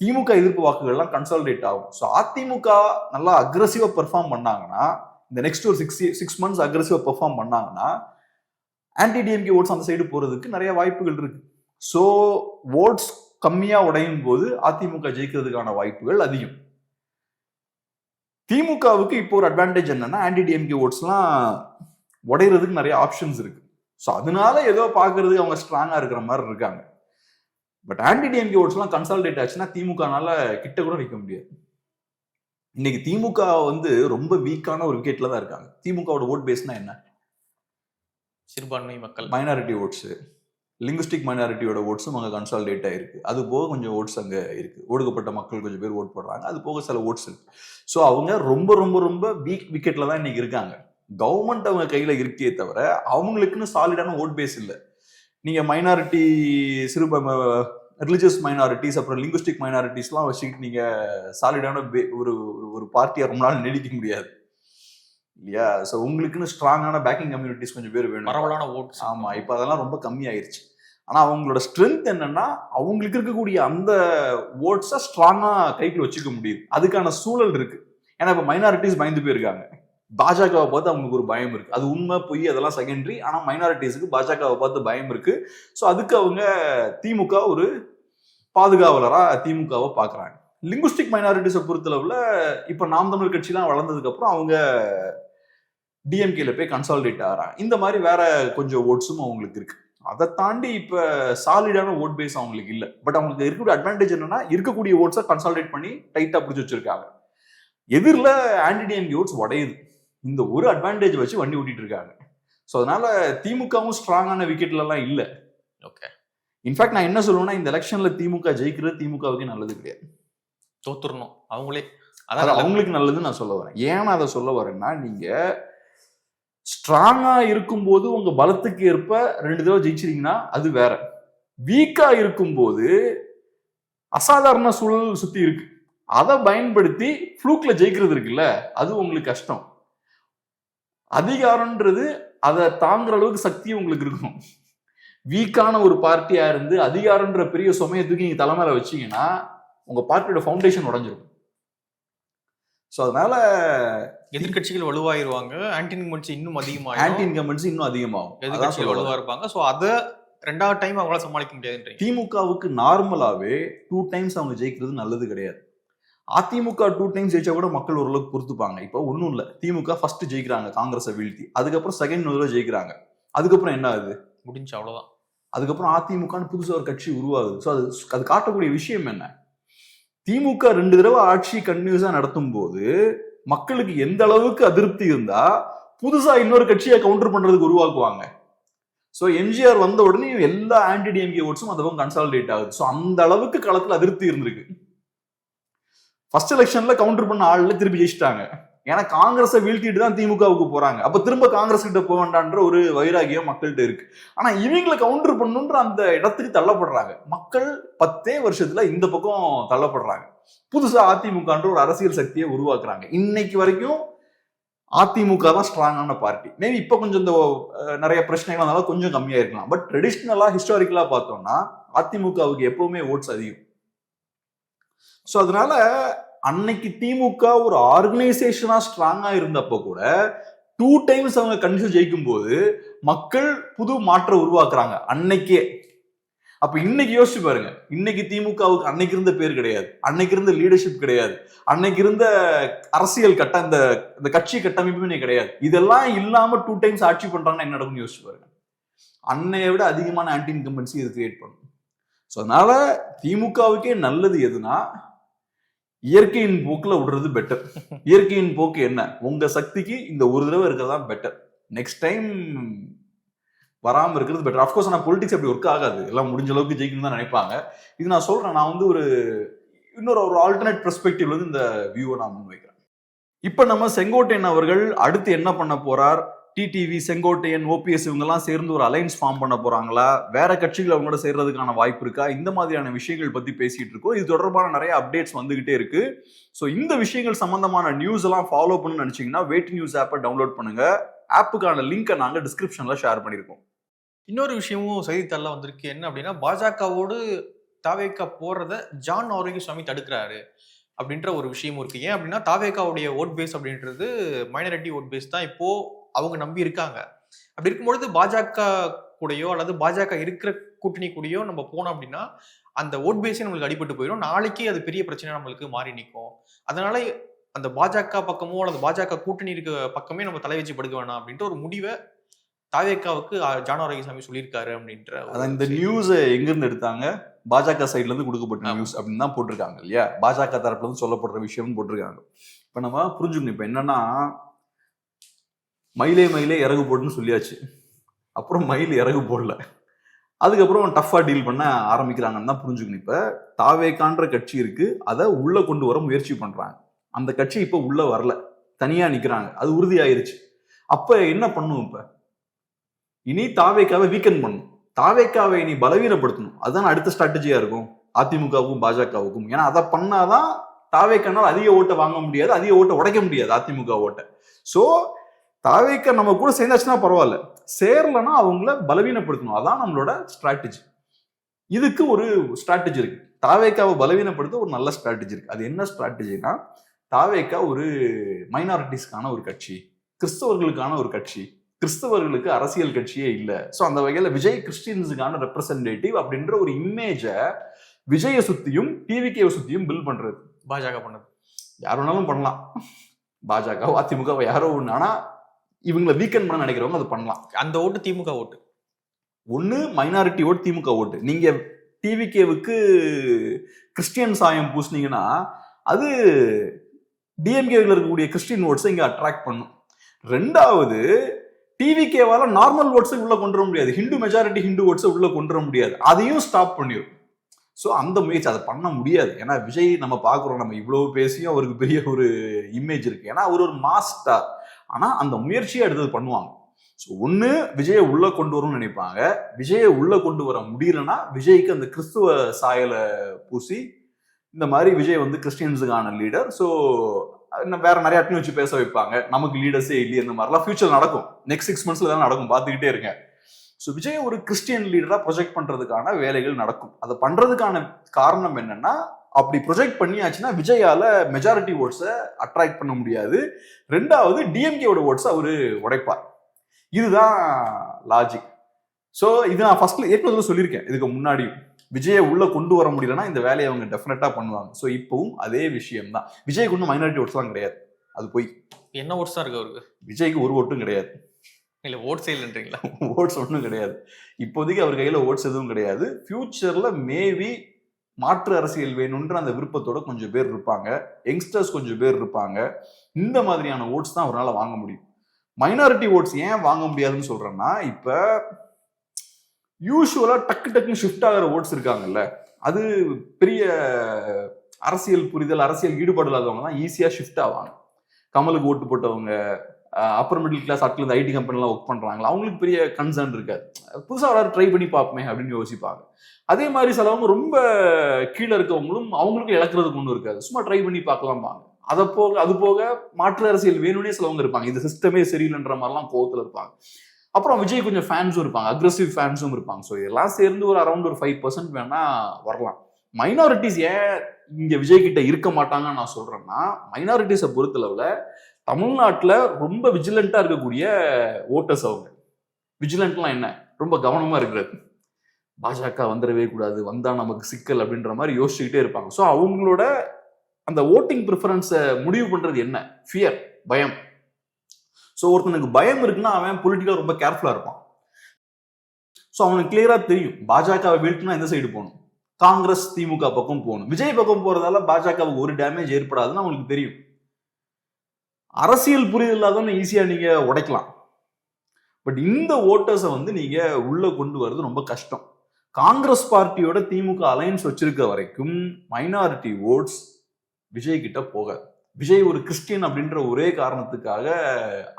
திமுக எதிர்ப்பு வாக்குகள்லாம் கன்சாலிடேட் ஆகும். ஸோ அதிமுக நல்லா அக்ரஸிவா பெர்ஃபார்ம் பண்ணாங்கன்னா இந்த நெக்ஸ்ட் ஒரு சிக்ஸ் சிக்ஸ் மந்த்ஸ் அக்ரஸிவா பெர்ஃபார்ம் பண்ணாங்கன்னா ஆன்டி டிஎம்கே ஓட்ஸ் அந்த சைடு போறதுக்கு நிறைய வாய்ப்புகள் இருக்கு. ஸோ ஓட்ஸ் கம்மியா உடையும் போது அதிமுக ஜெயிக்கிறதுக்கான வாய்ப்புகள் அதிகம். திமுகவுக்கு இப்போ ஒரு அட்வான்டேஜ் என்னன்னா ஆன்டி டிஎம்கே ஓட்ஸ்லாம் உடையிறதுக்கு நிறைய ஆப்ஷன்ஸ் இருக்கு. ஸோ அதனால ஏதோ பார்க்கறதுக்கு அவங்க ஸ்ட்ராங்கா இருக்கிற மாதிரி இருக்காங்க. பட் ஆன்டி டிஎம்கே ஓட்ஸ்லாம் கன்சாலிடேட் ஆச்சுன்னா திமுகனால கிட்ட கூட நிற்க முடியாது. இன்னைக்கு திமுக வந்து ரொம்ப வீக்கான ஒரு விக்கெட்ல தான் இருக்காங்க. திமுகவோட ஓட் பேஸ்னா என்ன? சிறுபான்மை மக்கள். மைனாரிட்டி ஓட்ஸ் லிங்குஸ்டிக் மைனாரிட்டியோட ஓட்ஸும் அங்கே கன்சாலிடேட் ஆயிருக்கு. அது போக கொஞ்சம் ஓட்ஸ் அங்கே இருக்கு. ஒடுக்கப்பட்ட மக்கள் கொஞ்சம் பேர் ஓட் போடுறாங்க. அது போக சில ஓட்ஸ் இருக்கு. ஸோ அவங்க ரொம்ப ரொம்ப ரொம்ப வீக் விக்கெட்ல தான் இன்னைக்கு இருக்காங்க. கவர்மெண்ட் அவங்க கையில இருக்கே தவிர அவங்களுக்குன்னு சாலிடான ஓட் பேஸ் இல்லை. நீங்க மைனாரிட்டி சிறு ரிலிஜியஸ் மைனாரிட்டிஸ் அப்புறம் லிங்குஸ்டிக் மைனாரிட்டிஸ்லாம் வச்சுக்கிட்டு நீங்க சாலிடான ஒரு ஒரு- ஒரு பார்ட்டியை ரொம்ப நாள் நீடிக்க முடியாது. இல்லையா? ஸோ உங்களுக்குன்னு ஸ்ட்ராங்கான பேக்கிங் கம்யூனிட்டிஸ் கொஞ்சம் பேர் வேணும். பரவலான ஓட்ஸ் ஆமா இப்ப அதெல்லாம் ரொம்ப கம்மியாயிருச்சு. ஆனா அவங்களோட ஸ்ட்ரென்த் என்னன்னா அவங்களுக்கு இருக்கக்கூடிய அந்த ஓட்ஸை ஸ்ட்ராங்கா கைக்குள்ள வச்சுக்க முடியுது. அதுக்கான சூழல் இருக்கு. ஏன்னா இப்ப மைனாரிட்டிஸ் பயந்து போயிருக்காங்க. பாஜகவை பார்த்து அவங்களுக்கு ஒரு பயம் இருக்கு. அது உண்மை பொய் அதெல்லாம் செகண்டரி ஆனா மைனாரிட்டிஸுக்கு பாஜகவை பார்த்து பயம் இருக்கு. ஸோ அதுக்கு அவங்க திமுக ஒரு பாதுகாவலரா திமுகவை பாக்குறாங்க லிங்குஸ்டிக் மைனாரிட்டிஸை பொறுத்தளவுல இப்ப நாம் தமிழ் கட்சிலாம் வளர்ந்ததுக்கு அப்புறம் அவங்க டிஎம்கேல போய் கன்சாலிடேட் ஆகிறாங்க. இந்த மாதிரி வேற கொஞ்சம் ஓட்ஸும் அவங்களுக்கு இருக்கு. அதை தாண்டி இப்ப சாலிடான ஓட் பேஸ் அவங்களுக்கு இல்லை. பட் அவங்களுக்கு இருக்கக்கூடிய அட்வான்டேஜ் என்னன்னா இருக்கக்கூடிய ஓட்ஸை கன்சாலிடேட் பண்ணி டைட்டா பிடிச்சி வச்சிருக்காங்க. எதிரில் ஆன்டி டிஎம்கே ஓட்ஸ் உடையுது. இந்த ஒரு அட்வான்டேஜ் வச்சு வண்டி ஓட்டிட்டு இருக்காங்க. ஸோ அதனால திமுகவும் ஸ்ட்ராங்கான விக்கெட்ல எல்லாம் இல்ல. ஓகே இன்ஃபேக்ட் நான் என்ன சொல்லுவேன்னா இந்த எலெக்ஷன்ல திமுக ஜெயிக்கிறது திமுகவுக்கு நல்லது கிடையாது. தோத்துறணும். அவங்களே அது அதான் அவங்களுக்கு நல்லதுன்னு நான் சொல்ல வரேன். ஏன் அதை சொல்ல வரேன்னா நீங்க ஸ்ட்ராங்கா இருக்கும்போது உங்க பலத்துக்கு ஏற்ப ரெண்டு தடவை ஜெயிச்சிருங்கன்னா அது வேற. வீக்கா இருக்கும்போது அசாதாரண சூழல் சுத்தி இருக்கு. அதை பயன்படுத்தி ஃப்ளூக்ல ஜெயிக்கிறது இருக்குல்ல அது உங்களுக்கு கஷ்டம். அதிகாரம்ன்றது அதை தாங்குற அளவுக்கு சக்தி உங்களுக்கு இருக்கும். வீக்கான ஒரு பார்ட்டியா இருந்து அதிகாரம்ன்ற பெரிய சுமையை தூக்கி நீங்க தலைமையில வச்சீங்கன்னா உங்க பார்ட்டியோட ஃபவுண்டேஷன் உடஞ்சிரும். ஸோ அதனால எதிர்க்கட்சிகள் வலுவாயிருவாங்க ஆன்டி இன்கம்பன்சி இன்னும் ஆன்டி அதிகமாகும் இன்கம்பன்சி இன்னும் அதிகமாகும். சொல்ல வலுவா. இருப்பாங்க சோ அத ரெண்டாவது டைம் அவங்களால சமாளிக்க முடியாதுன்றீங்க. திமுகவுக்கு நார்மலாவே டூ டைம்ஸ் அவங்க ஜெயிக்கிறது நல்லது கிடையாது. அதிமுக டூ டைம்ஸ் ஜெயிச்சா கூட மக்கள் ஓரளவுக்கு பொறுத்துப்பாங்க. இப்போ ஒன்றும் இல்லை. திமுக ஃபர்ஸ்ட் ஜெயிக்கிறாங்க காங்கிரஸை வீழ்த்தி. அதுக்கப்புறம் செகண்ட் தடவை ஜெயிக்கிறாங்க. அதுக்கப்புறம் என்ன ஆகுது? முடிஞ்சு அவ்வளவுதான். அதுக்கப்புறம் அதிமுகன்னு புதுசா ஒரு கட்சி உருவாகுது. ஸோ அது அது காட்டக்கூடிய விஷயம் என்ன? திமுக ரெண்டு தடவை ஆட்சி கன்டினியூஸா நடத்தும் போது மக்களுக்கு எந்த அளவுக்கு அதிருப்தி இருந்தா புதுசா இன்னொரு கட்சியை கவுண்டர் பண்றதுக்கு உருவாக்குவாங்க. ஸோ எம்ஜிஆர் வந்த உடனே எல்லா ஆன்டி டிஎம்கே ஓட்ஸும் பக்கம் கன்சாலிடேட் ஆகுது. ஸோ அந்த அளவுக்கு களத்துல அதிருப்தி இருந்திருக்கு. ஃபர்ஸ்ட் எலெக்ஷன்ல கவுண்டர் பண்ண ஆள்ல திருப்பி ஜெயிச்சிட்டாங்க. ஏன்னா காங்கிரஸை வீழ்த்திட்டு தான் திமுகவுக்கு போறாங்க. அப்ப திரும்ப காங்கிரஸ் கிட்ட போக வேண்டான்ற ஒரு வைராகியம் மக்கள்கிட்ட இருக்கு. ஆனா இவங்களை கவுண்டர் பண்ணுன்ற அந்த இடத்துக்கு தள்ளப்படுறாங்க. மக்கள் பத்தே வருஷத்துல இந்த பக்கம் தள்ளப்படுறாங்க. புதுசா அதிமுகன்ற ஒரு அரசியல் சக்தியை உருவாக்குறாங்க. இன்னைக்கு வரைக்கும் அதிமுக தான் ஸ்ட்ராங்கான பார்ட்டி மேபி இப்போ கொஞ்சம் இந்த நிறைய பிரச்சனைகள் அதனால கொஞ்சம் கம்மியா இருக்கலாம். பட் ட்ரெடிஷ்னலா ஹிஸ்டாரிக்கலா பார்த்தோம்னா அதிமுகவுக்கு எப்பவுமே ஓட்ஸ் அதிகம். ஸோ அதனால அன்னைக்கு திமுக ஒரு ஆர்கனைசேஷனா ஸ்ட்ராங்கா இருந்தப்போ கூட டூ டைம்ஸ் அவங்க கண்டிஷன் ஜெயிக்கும் போது மக்கள் புது மாற்றம் உருவாக்குறாங்க. அன்னைக்கே. அப்ப இன்னைக்கு யோசிச்சு பாருங்க. இன்னைக்கு திமுகவுக்கு அன்னைக்கு இருந்த பேர் கிடையாது. அன்னைக்கு இருந்த லீடர்ஷிப் கிடையாது. அன்னைக்கு இருந்த அரசியல் கட்ட இந்த இந்த கட்சி கட்டமைப்புமே கிடையாது. இதெல்லாம் இல்லாம டூ டைம்ஸ் ஆட்சி பண்றாங்கன்னா என்ன நடக்கும்னு யோசிச்சு பாருங்க. அன்னையை விட அதிகமான ஆன்டி இன்கம்பன்சி இது கிரியேட் பண்ணும். ஸோ அதனால திமுகவுக்கே நல்லது எதுனா இயற்கையின் போக்குல விடுறது பெட்டர் இயற்கையின் போக்கு என்ன? உங்க சக்திக்கு இந்த ஒரு தடவை இருக்கிறதா பெட்டர் நெக்ஸ்ட் டைம் வராம இருக்கிறது பெட்டர் அஃப்கோர்ஸ் ஆனால் பொலிட்டிக்ஸ் அப்படி ஒர்க் ஆகாது. எல்லாம் முடிஞ்ச அளவுக்கு ஜெயிக்கணும் தான் நினைப்பாங்க. இது நான் சொல்றேன். நான் வந்து ஒரு இன்னொரு ஒரு ஆல்டர்னேட் பெர்ஸ்பெக்டிவ்ல இருந்து இந்த வியூவை நான் முன்வைக்கிறேன். இப்ப நம்ம செங்கோட்டையன் அவர்கள் அடுத்து என்ன பண்ண போறார்? டிடிவி செங்கோட்டையன் ஓபிஎஸ் இவங்கெல்லாம் சேர்ந்து ஒரு அலைன்ஸ் ஃபார்ம் பண்ண போறாங்களா? வேற கட்சிகள் அவங்களோட சேர்றதுக்கான வாய்ப்பு இருக்கா? இந்த மாதிரியான விஷயங்கள் பத்தி பேசிட்டு இருக்கோம். இது தொடர்பான நிறைய அப்டேட்ஸ் வந்துகிட்டே இருக்கு. ஸோ இந்த விஷயங்கள் சம்பந்தமான நியூஸ் எல்லாம் ஃபாலோ பண்ணணும்னு நினைச்சீங்கன்னா வெயிட் நியூஸ் ஆப்பை டவுன்லோட் பண்ணுங்க. ஆப்புக்கான லிங்கை நாங்கள் டிஸ்கிரிப்ஷன்ல ஷேர் பண்ணியிருக்கோம். இன்னொரு விஷயமும் செய்தித்தாளில் வந்திருக்கு. என்ன அப்படின்னா பாஜகவோடு தாவேக்கா போறத ஜான் ஆரோக்கியசாமி தடுக்கிறாரு அப்படின்ற ஒரு விஷயமும் இருக்கு. ஏன் அப்படின்னா தாவேக்காவுடைய ஓட் பேஸ் அப்படின்றது மைனாரிட்டி ஓட் பேஸ் தான். இப்போ அவங்க நம்பி இருக்காங்க. அப்படி இருக்கும்பொழுது பாஜக கூடயோ அல்லது பாஜக இருக்கிற கூட்டணி கூடயோ நம்ம போனோம் அப்படின்னா அந்த ஓட் பேஸே நம்மளுக்கு அடிபட்டு போயிடும் நாளைக்கே அது பெரிய பிரச்சனை நம்மளுக்கு மாறி நிற்கும் அதனால அந்த பாஜக பக்கமோ அல்லது பாஜக கூட்டணி இருக்க பக்கமே நம்ம தலை வச்சு படுக்க வேணாம் அப்படின்ட்டு ஒரு முடிவை தாவேக்காவுக்கு ஜான் ஆரோக்கியசாமி சொல்லியிருக்காரு அப்படின்ற அதான் இந்த. நியூஸை எங்கிருந்து எடுத்தாங்க? பாஜக சைட்ல இருந்து கொடுக்கப்பட்ட. நியூஸ் அப்படின்னு தான் போட்டிருக்காங்க இல்லையா? பாஜக தரப்புல இருந்து சொல்லப்படுற விஷயம்னு போட்டிருக்காங்க. இப்ப நம்ம புரிஞ்சுக்கணும். இப்ப என்னன்னா மயிலே மயிலே இறகு போடுன்னு சொல்லியாச்சு. அப்புறம் மயில் இறகு போடல. அதுக்கப்புறம் டஃப்பாக டீல் பண்ண ஆரம்பிக்கிறாங்கன்னு தான் புரிஞ்சுக்கணும். இப்போ தாவேக்கான்ற கட்சி இருக்கு. அதை உள்ளே கொண்டு வர முயற்சி பண்ணுறாங்க அந்த கட்சி இப்போ உள்ளே வரல. தனியாக நிற்கிறாங்க அது உறுதியாயிருச்சு. அப்போ என்ன பண்ணும் இப்போ? இனி தாவேக்காவை வீக்கெண்ட் பண்ணும். தாவேக்காவை இனி பலவீனப்படுத்தணும். அதுதான் அடுத்த ஸ்ட்ராட்டஜியாக இருக்கும். அதிமுகவுக்கும் பாஜகவுக்கும். ஏன்னா அதை பண்ணாதான் தாவேக்கானால் அதிக ஓட்டை வாங்க முடியாது. அதிக ஓட்டை உடைக்க முடியாது. அதிமுக ஓட்டை. ஸோ தாவேக்க நம்ம கூட சேர்ந்தாச்சுன்னா பரவாயில்ல. சேரலன்னா அவங்கள பலவீனப்படுத்தணும். அதான் நம்மளோட ஸ்ட்ராட்டஜி இதுக்கு ஒரு ஸ்ட்ராட்டஜி இருக்கு. தாவேக்காவை பலவீனப்படுத்த ஒரு நல்ல ஸ்ட்ராட்டஜி இருக்கு. அது என்ன ஸ்ட்ராட்டஜினா தாவேக்கா ஒரு மைனாரிட்டிஸ்க்கான ஒரு கட்சி கிறிஸ்தவர்களுக்கான ஒரு கட்சி கிறிஸ்தவர்களுக்கு அரசியல் கட்சியே இல்ல. சோ அந்த வகையில விஜய் கிறிஸ்டியன்ஸுக்கான ரெப்ரசன்டேட்டிவ் அப்படின்ற ஒரு இமேஜ விஜய சுத்தியும் டிவிகேவை சுத்தியும் பில் பண்றது. பாஜக பண்ணது. யார் வேணாலும் பண்ணலாம். பாஜக அதிமுக யாரோ ஒண்ணு. ஆனா இவங்களை வீக்கெண்ட் பண்ண நினைக்கிறவங்க அதை பண்ணலாம். அந்த ஓட்டு திமுக ஓட்டு. ஒண்ணு மைனாரிட்டி ஓட்டு திமுக ஓட்டு. நீங்க டிவிகேவுக்கு கிறிஸ்டியன் சாயம் பூசுனீங்கன்னா அது டிஎம்கேவில் இருக்கக்கூடிய கிறிஸ்டியன் ஓட்ஸை இங்க அட்ராக்ட் பண்ணும். ரெண்டாவது டிவிகேவால நார்மல் ஓட்ஸை உள்ள கொண்டு வர முடியாது. ஹிந்து மெஜாரிட்டி ஹிந்து ஓட்ஸை உள்ள கொண்டு வர முடியாது. அதையும் ஸ்டாப் பண்ணிடும் ஸோ அந்த முயற்சி அதை பண்ண முடியாது. ஏன்னா விஜய் நம்ம பார்க்குறோம் நம்ம இவ்வளவு பேசியும் அவருக்கு பெரிய ஒரு இமேஜ் இருக்கு. ஏன்னா அவர் ஒரு மாஸ் ஆனால் ஆனா அந்த முயற்சியை அடுத்தது பண்ணுவாங்க. ஸோ ஒன்று விஜயை உள்ள கொண்டு வரணும்னு நினைப்பாங்க. விஜயை உள்ள கொண்டு வர முடியலன்னா விஜய்க்கு அந்த கிறிஸ்துவ சாயலை பூசி இந்த மாதிரி விஜய் வந்து கிறிஸ்டியன்ஸுக்கான லீடர் ஸோ வேற நிறைய அட்னி வச்சு பேச வைப்பாங்க. நமக்கு லீடர்ஸே இல்லையே இந்த மாதிரிலாம் ஃபியூச்சர் நடக்கும். நெக்ஸ்ட் சிக்ஸ் மந்த்ஸ்ல தான் நடக்கும். பார்த்துக்கிட்டே இருங்க. ஸோ விஜய் ஒரு கிறிஸ்டியன் லீடராக ப்ரொஜெக்ட் பண்ணுறதுக்கான வேலைகள் நடக்கும். அதை பண்ணுறதுக்கான காரணம் என்னன்னா அப்படி ப்ரொஜெக்ட் பண்ணியாச்சுன்னா விஜயால மெஜாரிட்டி ஓட்ஸை அட்ராக்ட் பண்ண முடியாது. ரெண்டாவது டிஎம்கேவோட ஓட்ஸை அவரு உடைப்பார். இதுதான் லாஜிக் ஸோ இது நான் ஃபர்ஸ்ட்ல ஏற்கனவே சொல்லியிருக்கேன். இதுக்கு முன்னாடி விஜயை உள்ள கொண்டு வர முடியலன்னா இந்த வேலையை அவங்க டெஃபினட்டா பண்ணுவாங்க. ஸோ இப்பவும் அதே விஷயம் தான் விஜய்க்கு ஒன்றும் மைனாரிட்டி ஓட்ஸ்லாம் கிடையாது. அது போய். என்ன ஓட்ஸ் தான் இருக்கு அவருக்கு? விஜய்க்கு ஒரு ஓட்டும் கிடையாது. இல்ல ஓட் செய்யலன்றீங்களா ஓட்ஸ் ஒன்றும் கிடையாது. இப்போதைக்கு அவர் கையில ஓட்ஸ் எதுவும் கிடையாது. ஃபியூச்சர்ல மேபி மாற்று அரசியல் வேணுன்ற அந்த விருப்பத்தோட கொஞ்சம் பேர் இருப்பாங்க. யங்ஸ்டர்ஸ் கொஞ்சம் பேர் இருப்பாங்க. இந்த மாதிரியான ஓட்ஸ் தான் அவரால் வாங்க முடியும். மைனாரிட்டி ஓட்ஸ் ஏன் வாங்க முடியாதுன்னு சொல்றேன்னா இப்ப யூஸ்வலா டக்கு டக்குன்னு ஷிஃப்ட் ஆகிற ஓட்ஸ் இருக்காங்கல்ல. அது பெரிய அரசியல் புரிதல் அரசியல் ஈடுபாடு இல்லாதவங்க தான் ஈஸியாக ஷிஃப்ட் ஆவாங்க. கமலுக்கு ஓட்டு போட்டவங்க அப்பர் மிடில் கிளாஸ் ஆட்கள் இந்த ஐடி கம்பெனிலாம் ஒர்க் பண்ணுறாங்களா அவங்களுக்கு பெரிய கன்சர்ன் இருக்காது. புதுசாக யாராவது ட்ரை பண்ணி பார்ப்போமே அப்படின்னு யோசிப்பாங்க. அதே மாதிரி சிலவங்க ரொம்ப கீழே இருக்கவங்களும் அவங்களுக்கு இழக்கிறதுக்கு ஒன்றும் இருக்காது. சும்மா ட்ரை பண்ணி பார்க்கலாம் பாங்க அதை போக அது போக மாற்று அரசியல் வேணும்னே சிலவங்க இருப்பாங்க. இந்த சிஸ்டமே சரியில்லைன்ற மாதிரிலாம் கோவத்தில் இருப்பாங்க. அப்புறம் விஜய் கொஞ்சம் ஃபேன்ஸும் இருப்பாங்க. அக்ரஸிவ் ஃபேன்ஸும் இருப்பாங்க. ஸோ இதெல்லாம் சேர்ந்து ஒரு அரௌண்ட் ஒரு ஃபைவ் பர்சன்ட் வேணா வரலாம். மைனாரிட்டிஸ் ஏன் இங்கே விஜய் கிட்ட இருக்க மாட்டாங்கன்னு நான் சொல்றேன்னா மைனாரிட்டிஸை பொறுத்தளவுல தமிழ்நாட்டில் ரொம்ப விஜிலண்ட்டாக இருக்கக்கூடிய ஓட்டர்ஸ் அவங்க. விஜிலண்ட்லாம் என்ன? ரொம்ப கவனமாக இருக்கிறது. பாஜக வந்துடவே கூடாது வந்தால் நமக்கு சிக்கல் அப்படின்ற மாதிரி யோசிச்சுக்கிட்டே இருப்பாங்க. ஸோ அவங்களோட அந்த ஓட்டிங் ப்ரிஃபரன்ஸை முடிவு பண்ணுறது என்ன? ஃபியர் பயம். ஸோ ஒருத்தனுக்கு பயம் இருக்குன்னா அவன் பொலிட்டிக்கலாக ரொம்ப கேர்ஃபுல்லாக இருப்பான். ஸோ அவனுக்கு கிளியராக தெரியும். பாஜகவை வீழ்த்தினா எந்த சைடு போகணும்? காங்கிரஸ் திமுக பக்கம் போகணும். விஜய் பக்கம் போகிறதால பாஜகவுக்கு ஒரு டேமேஜ் ஏற்படாதுன்னு அவங்களுக்கு தெரியும். அரசியல் புரிதல் இல்லாதவன ஈஸியா நீங்க உடைக்கலாம். பட் இந்த ஓட்டர்ஸை வந்து நீங்க உள்ள கொண்டு வர்றது ரொம்ப கஷ்டம். காங்கிரஸ் பார்ட்டியோட திமுக அலைன்ஸ் வச்சிருக்க வரைக்கும் மைனாரிட்டி ஓட்ஸ் விஜய் கிட்ட போகாது விஜய் ஒரு கிறிஸ்டியன் அப்படின்ற ஒரே காரணத்துக்காக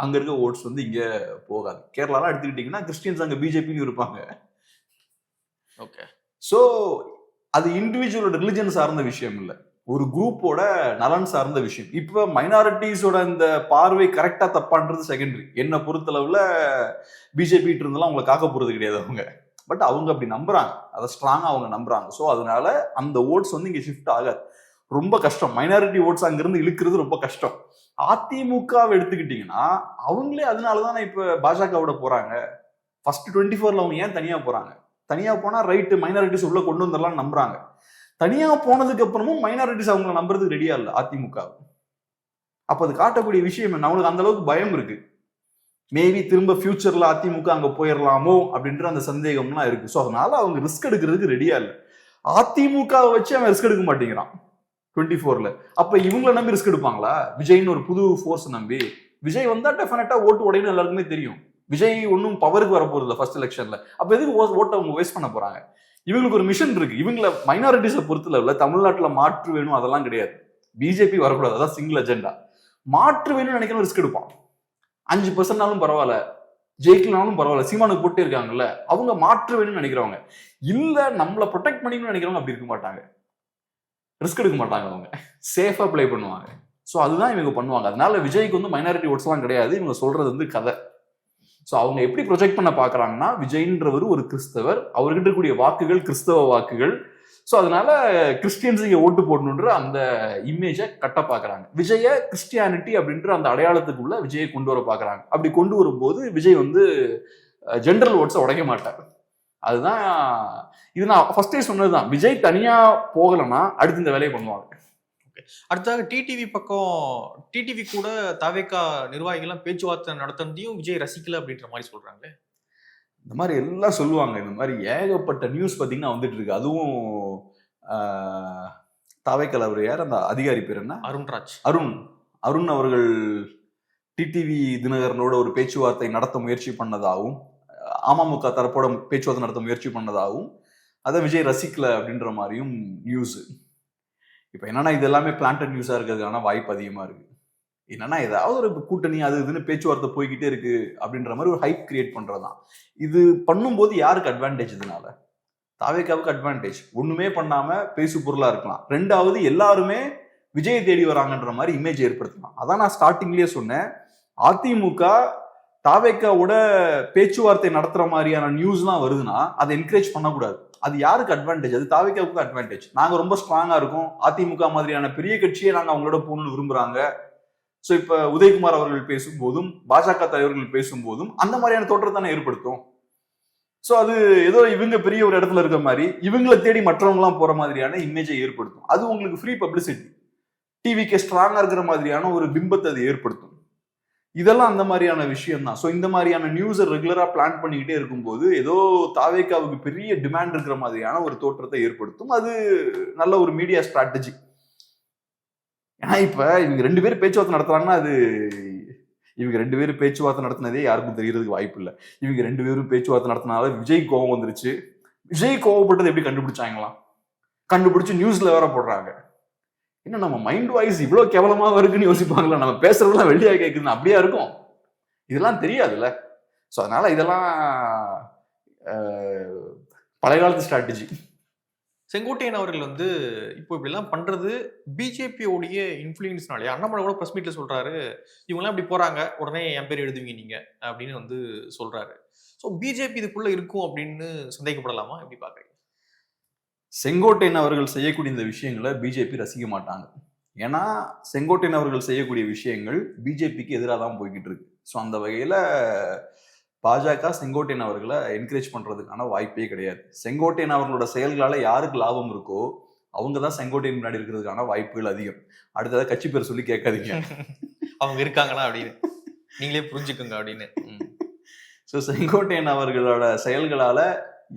அங்க இருக்க ஓட்ஸ் வந்து இங்க போகாது. கேரளாலாம் எடுத்துக்கிட்டீங்கன்னா கிறிஸ்டியன்ஸ் அங்க பிஜேபின்னு இருப்பாங்க. ஓகே ஸோ அது இண்டிவிஜுவலோட ரிலிஜன் சார்ந்த விஷயம் இல்லை. ஒரு குரூப்போட நலன் சார்ந்த விஷயம். இப்போ மைனாரிட்டிஸோட இந்த பார்வை கரெக்டாக தப்பான்றது செகண்டரி என்னை பொறுத்தளவில் பிஜேபி இருந்தெல்லாம் அவங்களை காக்க போகிறது கிடையாது அவங்க. பட் அவங்க அப்படி நம்புறாங்க. அதை ஸ்ட்ராங்காக அவங்க நம்புறாங்க. ஸோ அதனால அந்த ஓட்ஸ் வந்து இங்கே ஷிஃப்ட் ஆகாது. ரொம்ப கஷ்டம். மைனாரிட்டி ஓட்ஸ் அங்கிருந்து இழுக்கிறது ரொம்ப கஷ்டம். அதிமுகவை எடுத்துக்கிட்டிங்கன்னா அவங்களே அதனால தானே இப்போ பாஜகவோட போகிறாங்க ஃபர்ஸ்ட் டுவெண்ட்டி ஃபோரில் அவங்க ஏன் தனியாக போகிறாங்க தனியாக போனால் ரைட்டு மைனாரிட்டிஸ் உள்ளே கொண்டு வந்துடலாம்னு நம்புறாங்க. தனியா போனதுக்கு அப்புறமும் மைனாரிட்டிஸ் அவங்கள நம்புறதுக்கு ரெடியா இல்லை அதிமுக. அப்ப அது காட்டக்கூடிய விஷயம் என்ன? அவங்களுக்கு அந்த அளவுக்கு பயம் இருக்கு. மேபி திரும்ப ஃபியூச்சர்ல அதிமுக அங்க போயிடலாமோ அப்படின்ற அந்த சந்தேகம்லாம் இருக்கு. ஸோ அதனால அவங்க ரிஸ்க் எடுக்கிறதுக்கு ரெடியா இல்லை. அதிமுகவை வச்சு அவன் ரிஸ்க் எடுக்க மாட்டேங்கிறான். டுவெண்ட்டி ஃபோர்ல அப்ப இவங்கள நம்பி ரிஸ்க் எடுப்பாங்களா? விஜய்னு ஒரு புது ஃபோர்ஸ் நம்பி. விஜய் வந்தா டெஃபினட்டா ஓட்டு உடையன்னு எல்லாருக்குமே தெரியும். விஜய் ஒன்றும் பவருக்கு வரப்போறது இல்லை ஃபர்ஸ்ட் எலெக்ஷன்ல அப்ப எதுக்கு ஓட்டை அவங்க வேஸ்ட் பண்ண போறாங்க? இவங்களுக்கு ஒரு மிஷன் இருக்கு. இவங்கள மைனாரிட்டிஸை பொறுத்தல தமிழ்நாட்டில் மாற்று வேணும் அதெல்லாம் கிடையாது. பிஜேபி வரக்கூடாது. அதான் சிங்கிள் அஜெண்டா மாற்று வேணும்னு நினைக்கிற ரிஸ்க் எடுப்பான். அஞ்சு பர்சன்ட்னாலும் பரவாயில்ல. ஜெயிக்கலனாலும் பரவாயில்ல. சீமானுக்கு போட்டு இருக்காங்கல்ல. அவங்க மாற்று வேணும்னு நினைக்கிறவங்க. இல்ல நம்மளை ப்ரொடெக்ட் பண்ணிக்கணும்னு நினைக்கிறவங்க அப்படி இருக்க மாட்டாங்க. ரிஸ்க் எடுக்க மாட்டாங்க அவங்க. சேஃபா ப்ளே பண்ணுவாங்க. ஸோ அதுதான் இவங்க பண்ணுவாங்க. அதனால விஜய்க்கு வந்து மைனாரிட்டி ஓட்ஸ்லாம் கிடையாது. இவங்க சொல்றது வந்து கதை. ஸோ அவங்க எப்படி ப்ரொஜெக்ட் பண்ண பார்க்குறாங்கன்னா விஜய்ன்றவர் ஒரு கிறிஸ்தவர். அவர்கிட்ட இருக்கக்கூடிய வாக்குகள் கிறிஸ்தவ வாக்குகள். ஸோ அதனால கிறிஸ்டியன்ஸுக்கு இங்கே ஓட்டு போடணுன்ற அந்த இமேஜை கட்ட பார்க்குறாங்க. விஜய கிறிஸ்டியானிட்டி அப்படின்ற அந்த அடையாளத்துக்குள்ள விஜயை கொண்டு வர பார்க்குறாங்க. அப்படி கொண்டு வரும்போது விஜய் வந்து ஜென்ரல் ஓட்ஸை உடைக்க மாட்டார். அதுதான் இது நான் ஃபர்ஸ்டே சொன்னதுதான். விஜய் தனியாக போகலைன்னா அடுத்து இந்த வேலையை பண்ணுவாங்க. அடுத்ததாக டிடிவி பக்கம் டிடிவி கூட தவேக்கா நிர்வாகிகள்லாம் பேச்சுவார்த்தை நடத்தினதையும் விஜய் ரசிக்கல அப்படின்ற மாதிரி சொல்றாங்க இந்த மாதிரி எல்லாம் சொல்லுவாங்க. இந்த மாதிரி ஏகப்பட்ட நியூஸ் பார்த்தீங்கன்னா வந்துட்டு இருக்கு. அதுவும் தாவைக்கல் அவர் யார்? அந்த அதிகாரி பேர் என்ன? அருண்ராஜ். அருண். அருண் அவர்கள் டிடிவி தினகரனோட ஒரு பேச்சுவார்த்தை நடத்த முயற்சி பண்ணதாகவும் அமமுக தரப்போட பேச்சுவார்த்தை நடத்த முயற்சி பண்ணதாகவும் அதை விஜய் ரசிக்கல அப்படின்ற மாதிரியும் நியூஸ் இப்போ என்னன்னா இது எல்லாமே பிளான்டட் நியூஸா இருக்கிறதுக்கான வாய்ப்பு அதிகமா இருக்கு. என்னன்னா ஏதாவது ஒரு கூட்டணி அது இதுன்னு பேச்சுவார்த்தை போய்கிட்டே இருக்கு அப்படின்ற மாதிரி ஒரு ஹைப் கிரியேட் பண்றதுதான். இது பண்ணும்போது யாருக்கு அட்வான்டேஜ் இதனால? தாவேக்காவுக்கு அட்வான்டேஜ் ஒண்ணுமே பண்ணாம பேசு பொருளா இருக்கலாம். ரெண்டாவது எல்லாருமே விஜயை தேடி வராங்கன்ற மாதிரி இமேஜ் ஏற்படுத்தலாம். அதான் நான் ஸ்டார்டிங்லயே சொன்னேன். அதிமுக தாவேக்காவோட பேச்சுவார்த்தை நடத்துற மாதிரியான நியூஸ்லாம் வருதுன்னா அதை என்கரேஜ் பண்ணக்கூடாது. அது யாருக்கு அட்வான்டேஜ் அது தாவேக்காவுக்கு அட்வான்டேஜ் நாங்க ரொம்ப ஸ்ட்ராங்கா இருக்கோம். அதிமுக மாதிரியான பெரிய கட்சியை நாங்க அவங்களோட போகணும்னு விரும்புறாங்க. ஸோ இப்ப உதயகுமார் அவர்கள் பேசும்போதும் பாஜக தலைவர்கள் பேசும்போதும் அந்த மாதிரியான தோற்றம் தானே ஏற்படுத்தும். ஸோ அது ஏதோ இவங்க பெரிய ஒரு இடத்துல இருக்க மாதிரி இவங்களை தேடி மற்றவங்களாம் போற மாதிரியான இமேஜை ஏற்படுத்தும். அது உங்களுக்கு ஃப்ரீ பப்ளிசிட்டி டிவிக்கு ஸ்ட்ராங்கா இருக்கிற மாதிரியான ஒரு பிம்பத்தை அது ஏற்படுத்தும். இதெல்லாம் அந்த மாதிரியான விஷயம் தான் ஸோ இந்த மாதிரியான நியூஸை ரெகுலராக பிளான் பண்ணிக்கிட்டே இருக்கும்போது ஏதோ தாவேக்காவுக்கு பெரிய டிமாண்ட் இருக்கிற மாதிரியான ஒரு தோற்றத்தை ஏற்படுத்தும். அது நல்ல ஒரு மீடியா ஸ்ட்ராட்டஜி ஏன்னா இப்போ இவங்க ரெண்டு பேரும் பேச்சுவார்த்தை நடத்துறாங்கன்னா அது இவங்க ரெண்டு பேரும் பேச்சுவார்த்தை நடத்தினதே யாருக்கும் தெரியறதுக்கு வாய்ப்பு இல்லை. இவங்க ரெண்டு பேரும் பேச்சுவார்த்தை நடத்தினால விஜய் கோவம் வந்துருச்சு. விஜய் கோவப்பட்டது எப்படி கண்டுபிடிச்சாங்களாம்? கண்டுபிடிச்சு நியூஸ்ல வேற போடுறாங்க. என்ன நம்ம மைண்ட் வாய்ஸ் இவ்வளோ கேவலமாக இருக்குன்னு யோசிப்பாங்களா? நம்ம பேசுறதெல்லாம் வெள்ளியாக கேக்குதுன்னு அப்படியா இருக்கும்? இதெல்லாம் தெரியாதுல்ல. ஸோ அதனால இதெல்லாம் பழைய காலத்து ஸ்ட்ராட்டஜி செங்கோட்டையன் அவர்கள் வந்து இப்போ இப்படிலாம் பண்றது பிஜேபியோடைய இன்ஃப்ளூயன்ஸ்னாலே அண்ணாமலை கூட ப்ரெஸ் மீட்டில் சொல்றாரு இவங்கெல்லாம் இப்படி போறாங்க உடனே என் பேர் எழுதுவீங்க நீங்கள் அப்படின்னு வந்து சொல்கிறாரு ஸோ பிஜேபி இதுக்குள்ளே இருக்கும் அப்படின்னு சந்தேகப்படலாமா? எப்படி பார்க்குறீங்க செங்கோட்டையன் அவர்கள் செய்யக்கூடிய இந்த விஷயங்களை பிஜேபி ரசிக்க மாட்டாங்க. ஏன்னா செங்கோட்டையன் அவர்கள் செய்யக்கூடிய விஷயங்கள் பிஜேபிக்கு எதிராக தான் போய்கிட்டு இருக்கு. ஸோ அந்த வகையில பாஜக செங்கோட்டையன் அவர்களை என்கரேஜ் பண்றதுக்கான வாய்ப்பே கிடையாது. செங்கோட்டையன் அவர்களோட செயல்களால யாருக்கு லாபம் இருக்கோ அவங்க தான் செங்கோட்டையன் முன்னாடி இருக்கிறதுக்கான வாய்ப்புகள் அதிகம். அடுத்ததா கட்சி பேர் சொல்லி கேட்காதீங்க. அவங்க இருக்காங்களா அப்படின்னு. நீங்களே புரிஞ்சுக்குங்க அப்படின்னு. ஸோ செங்கோட்டையன் அவர்களோட செயல்களால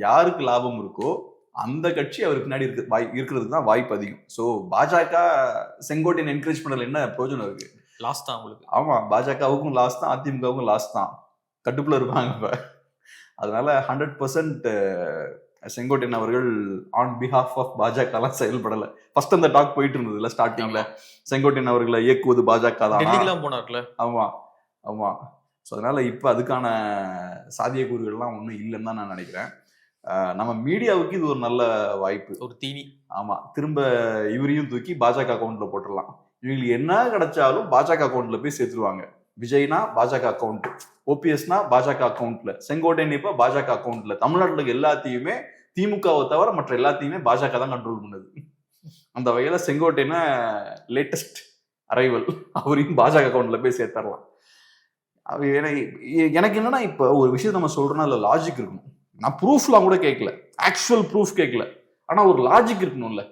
யாருக்கு லாபம் இருக்கோ அந்த கட்சி அவர் பின்னாடி இருக்க வாய் இருக்கிறதுக்கு தான் வாய்ப்பு அதிகம். ஸோ பாஜக செங்கோட்டையன் என்கரேஜ் பண்ணல என்ன பிரயோஜனம் இருக்கு? லாஸ்ட் தான் உங்களுக்கு ஆமா பாஜகவுக்கும் லாஸ் தான் அதிமுகவுக்கும் லாஸ் தான். கட்டுப்புல இருப்பாங்க இப்ப. அதனால ஹண்ட்ரட் பர்சன்ட் செங்கோட்டையன் அவர்கள் ஆன் பிஹாஃப் ஆஃப் பாஜகலாம் செயல்படல. ஃபர்ஸ்ட் அந்த டாக் போயிட்டு இருந்ததுல ஸ்டார்டிங்ல செங்கோட்டையன் அவர்களை இயக்குவது பாஜக தான்? போனார்ல. ஆமா ஆமா. ஸோ அதனால இப்போ அதுக்கான சாத்தியக்கூறுகள்லாம் ஒன்றும் இல்லைன்னு தான் நான் நினைக்கிறேன். நம்ம மீடியாவுக்கு இது ஒரு நல்ல வாய்ப்பு. ஒரு தீனி. ஆமா திரும்ப இவரையும் தூக்கி பாஜக அக்கௌண்ட்ல போட்டுடலாம். இவங்களுக்கு என்ன கிடைச்சாலும் பாஜக அக்கௌண்ட்ல போய் சேர்த்துருவாங்க. விஜய்னா பாஜக அக்கௌண்ட் ஓபிஎஸ்னா பாஜக அக்கௌண்ட்ல செங்கோட்டையன் இப்ப பாஜக அக்கௌண்ட்ல தமிழ்நாட்டுல எல்லாத்தையுமே திமுகவை தவிர மற்ற எல்லாத்தையுமே பாஜக தான் கண்ட்ரோல் பண்ணுது. அந்த வகையில செங்கோட்டையனை லேட்டஸ்ட் அரைவல் அவரையும் பாஜக அக்கௌண்ட்ல போய் சேர்த்தரலாம். எனக்கு எனக்கு என்னன்னா இப்ப ஒரு விஷயம் நம்ம சொல்றோம்னா அதுல லாஜிக் இருக்கணும். நான் ப்ரூஃப்லாம் கூட கேட்கல ஆக்சுவல் ப்ரூஃப் கேட்கல ஆனால் ஒரு லாஜிக் இருக்கணும்ல.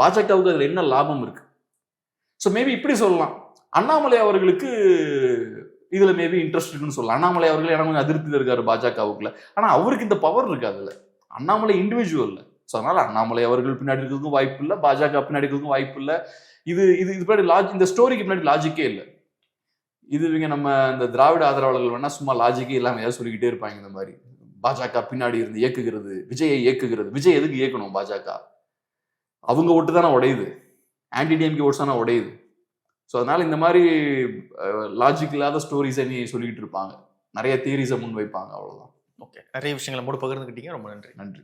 பாஜகவுக்கு அதில் என்ன லாபம் இருக்கு? ஸோ மேபி இப்படி சொல்லலாம். அண்ணாமலை அவர்களுக்கு இதில் மேபி இன்ட்ரெஸ்ட் இருக்குன்னு சொல்லலாம். அண்ணாமலை அவர்கள் எனக்கு கொஞ்சம் அதிருப்தியில் இருக்காரு பாஜகவுக்குள்ள. ஆனால் அவருக்கு இந்த பவர் இருக்கு அதில்? அண்ணாமலை இண்டிவிஜுவலில் ஸோ அதனால் அண்ணாமலை அவர்கள் பின்னாடி இருக்கிறதுக்கும் வாய்ப்பு இல்லை பாஜக பின்னாடி இருக்கிறதுக்கும் வாய்ப்பு இல்லை. இது இது இது பின்னாடி லாஜ் இந்த ஸ்டோரிக்கு பின்னாடி லாஜிக்கே இல்லை. இது இவங்க நம்ம இந்த திராவிட ஆதரவாளர்கள் வேணால் சும்மா லாஜிக்கே இல்லாமல் ஏதாவது சொல்லிக்கிட்டே இருப்பாங்க இந்த மாதிரி. பாஜக பின்னாடி இருந்து இயக்குகிறது விஜயை இயக்குகிறது. விஜய் எதுக்கு இயக்கணும் பாஜக? அவங்க ஓட்டு தானே உடையுது. ஆன்டி டிஎம்கே ஓட்ஸ் தானே உடையுது. ஸோ அதனால இந்த மாதிரி லாஜிக் இல்லாத ஸ்டோரிஸை நீ சொல்லிக்கிட்டு இருப்பாங்க. நிறைய தியரிஸை முன் வைப்பாங்க அவ்வளவுதான். ஓகே நிறைய விஷயங்களை மூட பகிர்ந்துக்கிட்டீங்க. ரொம்ப நன்றி. நன்றி.